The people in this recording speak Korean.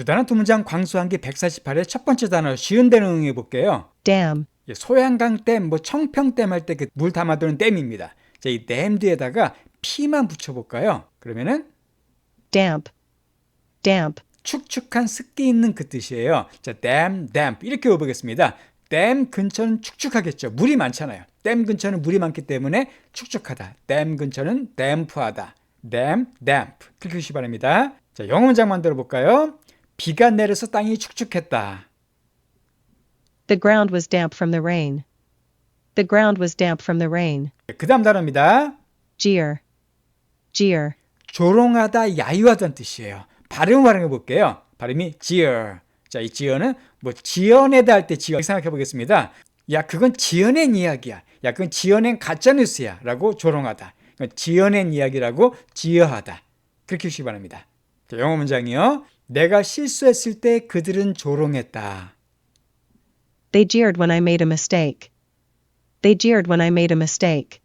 두 단어 두 문장 광수한기 148의 첫 번째 단어 쉬운 대로 응해 볼게요. dam, 예, 소양강 댐, 뭐 청평 댐 할 때 그 물 담아두는 댐입니다. 자, 이 댐 뒤에다가 피만 붙여볼까요? 그러면은 damp, damp, 축축한 습기 있는 그 뜻이에요. 자, 댐, 댐 이렇게 외워보겠습니다. 댐 근처는 축축하겠죠. 물이 많잖아요. 댐 근처는 물이 많기 때문에 축축하다. 댐 근처는 댐프하다. 댐, 댐프 그렇게 하시기 바랍니다. 자, 영어 문장 만들어 볼까요? 비가 내려서 땅이 축축했다. the ground was damp from the rain. The ground was damp from the rain. 그 다음 단어입니다. Jeer, jeer, 조롱하다, 야유하다는 뜻이에요. 발음 활용해 볼게요. 발음이 jeer. 자, 이 jeer는 뭐 지어내다 할때 jeer 생각해 보겠습니다. 야, 그건 지어낸 이야기야. 야, 그건 지어낸 가짜 뉴스야. 라고 조롱하다. 지어낸 이야기라고 지어하다. 그렇게 하시기 바랍니다. 자, 영어 문장이요. 내가 실수했을 때 그들은 조롱했다. they jeered when I made a mistake. They jeered when I made a mistake.